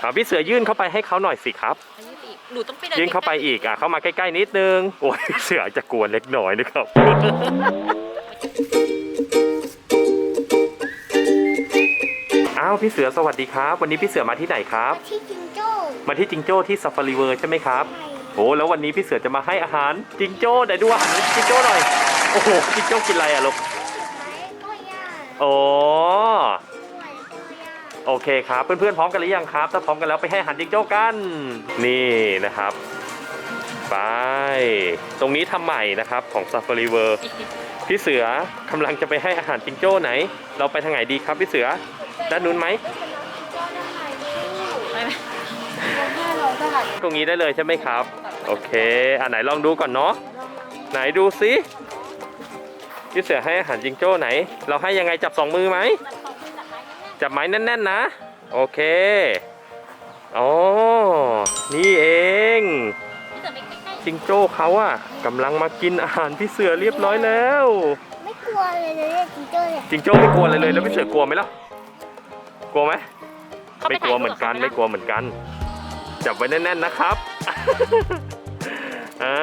เอาพี่เสือยื่นเข้าไปให้เขาหน่อยสิครับ อันนี้อีกหนูต้องไปเดินยื่นเข้าไปอีกอะเข้ามาใกล้ๆนิดนึงโอ้ยพี่เสืออาจจะกลัวเล็กน้อยนะครับ อ้าวพี่เสือสวัสดีครับ วันนี้พี่เสือมาที่ไหนครับ ที่จิงโจ้มาที่จิงโจ้ที่ซาฟารีเวิร์ใช่ไหมครับใช่โอ้แล้ววันนี้พี่เสือจะมาให้อาหารจิงโจ้ไหนดูอาหารจิงโจ้หน่อยโอ้โหจิงโจ้กินอะไรอะลูกไม้ก็ย่างโอ้ด้วยก็ย่าง โอเคครับ เพื่อนๆพร้อมกันหรือยังครับ ถ้าพร้อมกันแล้วไปให้อาหารจิงโจ้กัน นี่นะครับ ไป ตรงนี้ทำใหม่นะครับของ Safari World พี่เสือกำลังจะไปให้อาหารจิงโจ้ไหน เราไปทางไหนดีครับพี่เสือ ด้านนู้นไหมไปไหมแม่เราได้ตรงนี้ได้เลยใช่ไหมครับ โอเค อ่าไหนลองดูก่อนเนาะ ไหนดูสิพี่เสือให้อาหารจิงโจ้ไหน เราให้ยังไงจับสองมือไหม จับไม้แน่นๆนะ โอเคอ๋อนี่เอง พี่เสือไปใกล้จิงโจ้เขาอะกำลังมากินอาหารพี่เสือเรียบร้อยแล้ว ไม่กลัวเลยเนี่ยจิงโจ้เนี่ยจิงโจ้ไม่กลัวอะไรเลยแล้วพี่เสือกลัวไหมล่ะ กลัวไหมๆเข้าปไม่กลัวเหมือนกัน ถ่ายรูไม่ปบกลัวเหมือนกัน จับไว้แน่นๆนะครับ อ่า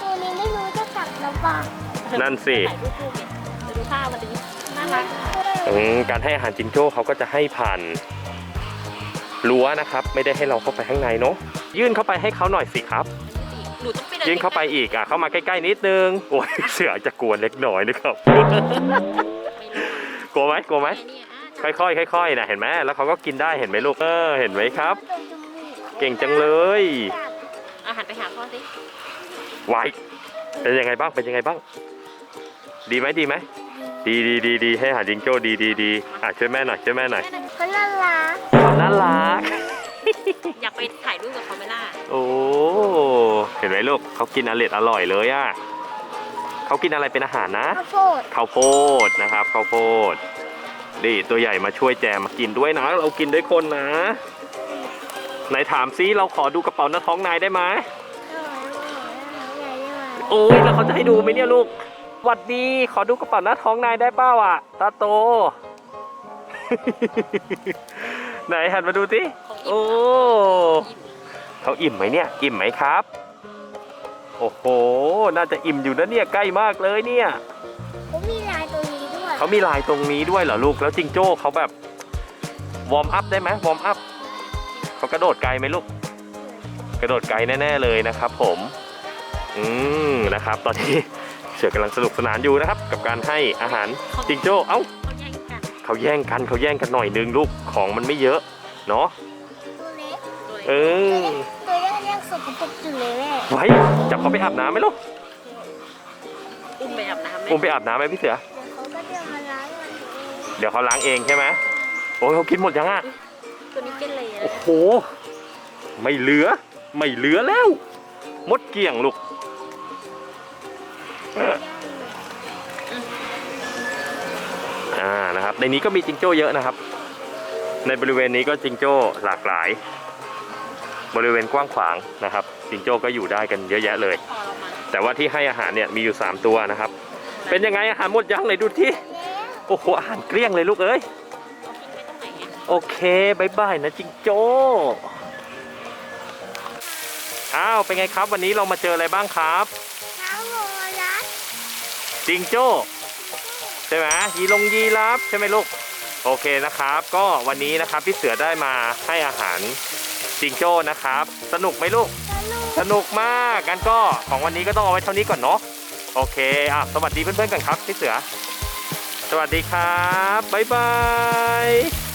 ตัวนี้ไม่รู้จะกัดเราเปล่านั่นสิ ถ่ายรูปคู่ไงเดี๋ยวดูภาพมันจะน่ารักอืม การให้อาหารจิงโจ้เขาก็จะให้ผ่านรั้วนะครับ ไม่ได้ให้เราเข้าไปข้างในเนาะยื่นเข้าไปให้เขาหน่อยสิครับหนูต้องไปเดินยื่นเข้าไปอีกอะเข้ามาใกล้ๆนิดนึงโอ้ยเสืออาจจะกลัวเล็กน้อยนะครับกลัวไหมกลัวไหมไม่ค่อยๆค่อยๆนะเห็นไหมแล้วเขาก็กินได้เห็นไหมลูกเออเห็นไหมครับโดนจมูกเก่งจังเลยอาหารไปหาพ่อสิไว้เป็นยังไงบ้างเป็นยังไงบ้าง ดีไหมดีไหม ดีดีดีดีให้อาหารจิงโจ้ดีดีดีอะช่วยแม่หน่อยช่วยแม่หน่อยเขาน่ารักเขาน่ารัก อยากไปถ่ายรูปกับเขาไหมล่ะโอ้เห็นไหมลูกเขากินอร่อยอร่อยเลยอะเขากินอะไรเป็นอาหารนะข้าวโพดข้าวโพดนะครับข้าวโพดนี่ตัวใหญ่มาช่วยแจมมากินด้วยนะเรากินด้วยคนนะไหนถามซิเราขอดูกระเป๋าหน้าท้องนายได้ไหมใหญ่ได้ไหมโอ้ยแล้วเขาจะให้ดูไหมเนี่ยลูก หวัดดี ขอดูกระเป๋าหน้าท้องนายได้เปล่าอะ ตาโต ไหนหันมาดูสิของโอ้อิ่มเขาอิ่มไหมเนี่ย อิ่มไหมครับ โอ้โห น่าจะอิ่มอยู่นะเนี่ย ใกล้มากเลยเนี่ย เขามีลายตัวนี้ด้วย เขามีลายตรงนี้ด้วยเหรอลูก แล้วจิงโจ้เขาแบบ วอร์มอัพได้ไหมวอร์มอัพ เขากระโดดไกลไหมลูก กระโดดไกลแน่ ๆ เลยนะครับผม อืมนะครับ ตอนนี้เสือกำลังสนุกสนานอยู่นะครับ กับการให้อาหารจิงโจ้เอ้าเขาแย่งกันเขาแย่งกันเขาแย่งกันหน่อยนึงลูกของมันไม่เยอะเนาะตัวเล็กตัวเอเล็กอตัวเล็กยังสกปรกอยู่เลยแม่ไว้จับเขาไปอาบน้ำไหมลูกอุ้มไปอาบน้ำไหมอุ้มไปอาบน้ำไหมพี่เสือเดี๋ยวเขาก็จะมาล้างมันเองเดี๋ยวเขาล้างเองใช่ไหมโอ้ยเขากินหมดยังอะตัวนี้เป็นเลยโอ้โห ไม่เหลือ ไม่เหลือแล้วมดเกลี่ยงลูกเอ่านะครับ ในนี้ก็มีจิงโจ้เยอะนะครับ ในบริเวณนี้ก็จิงโจ้หลากหลาย บริเวณกว้างขวางนะครับ จิงโจ้ก็อยู่ได้กันเยอะแยะเลย แต่ว่าที่ให้อาหารเนี่ยมีอยู่ 3 ตัวนะครับ เป็นยังไงอาหารหมดยังไหนดูที่โอ้โหอาหารเกลี้ยงเลยลูกเอ้ยโอเคบายบายนะจิงโจ้อ้าวเป็นไงครับ วันนี้เรามาเจออะไรบ้างครับ จิงโจ้ใช่ไหมยีลงยีรับใช่ไหมลูกโอเคนะครับ ก็วันนี้นะครับพี่เสือได้มาให้อาหารจิงโจ้นะครับ สนุกไหมลูกสนุกสนุกมากงั้นก็ของวันนี้ก็ต้องเอาไว้เท่านี้ก่อนเนาะโอเคอะสวัสดีเพื่อนๆกันครับพี่เสือ สวัสดีครับบ๊ายบาย